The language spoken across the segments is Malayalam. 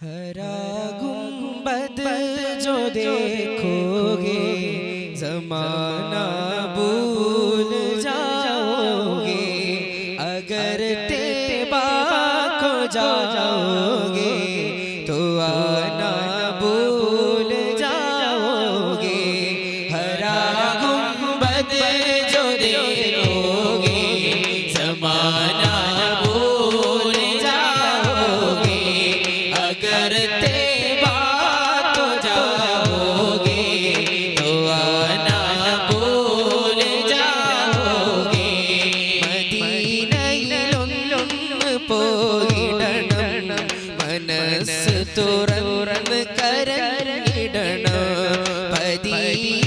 हरा गुंबद जो देखोगे जमाना करते बात जाओगे तो आना भूल जाओगे। മദീനയിലൊന്നും പോയിടണം മനസ്സ് തുറന്ന് കരഞ്ഞിടണം പതിയ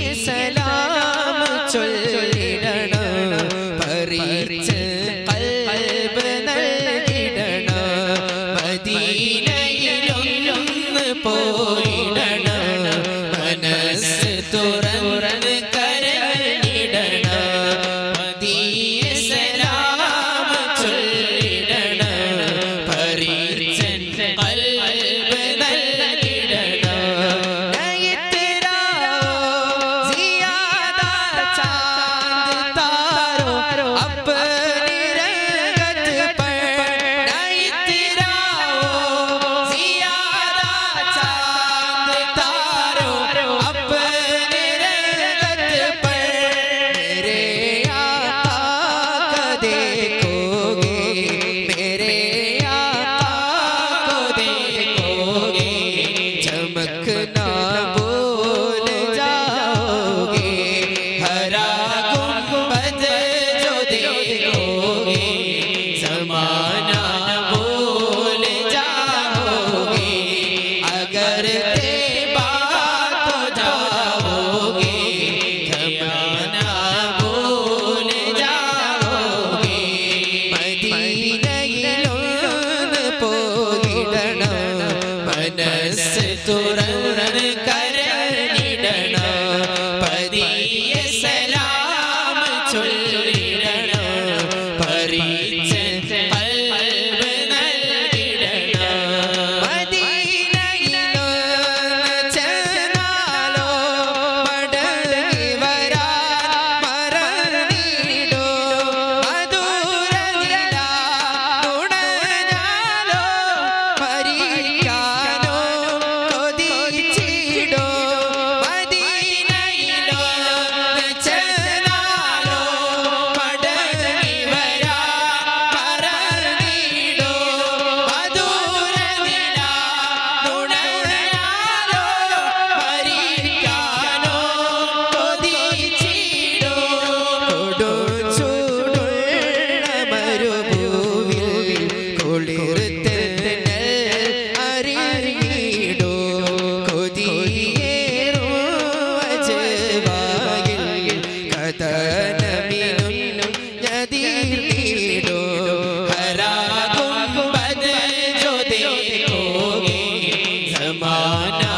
Mona.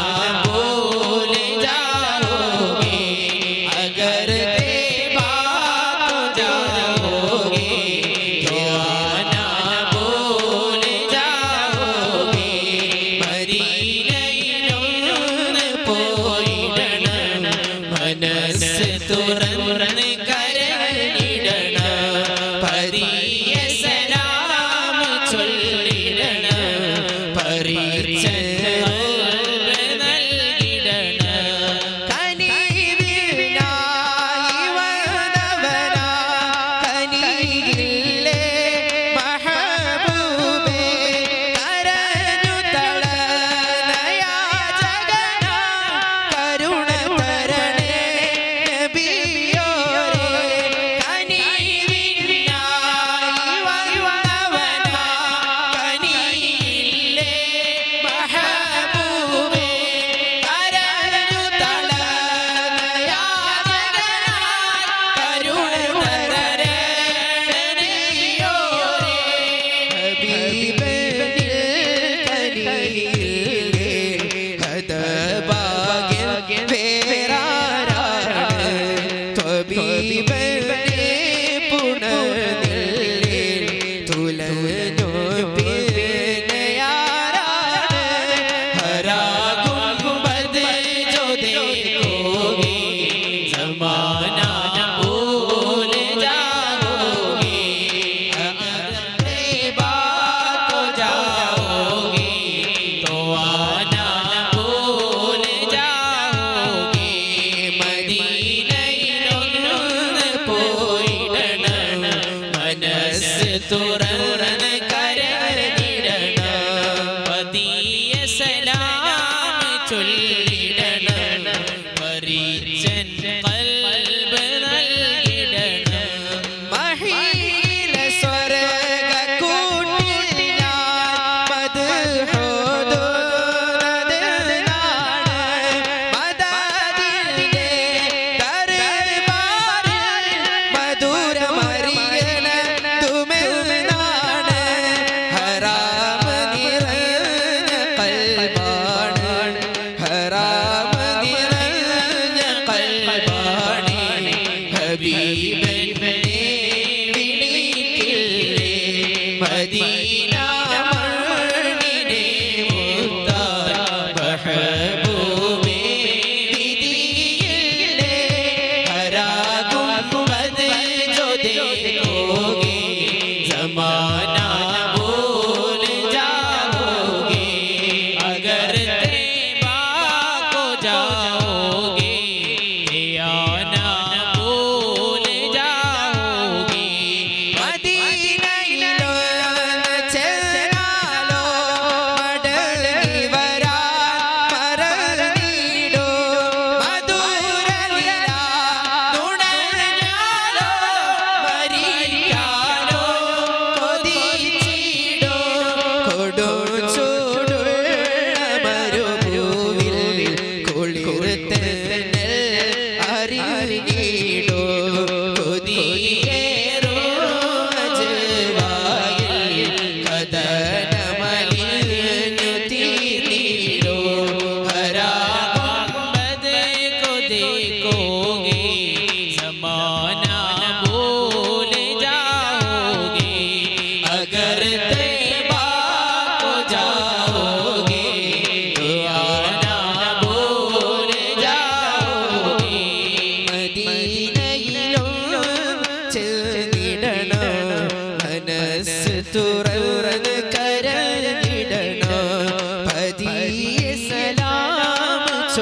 ചൊല്ലിട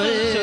よ。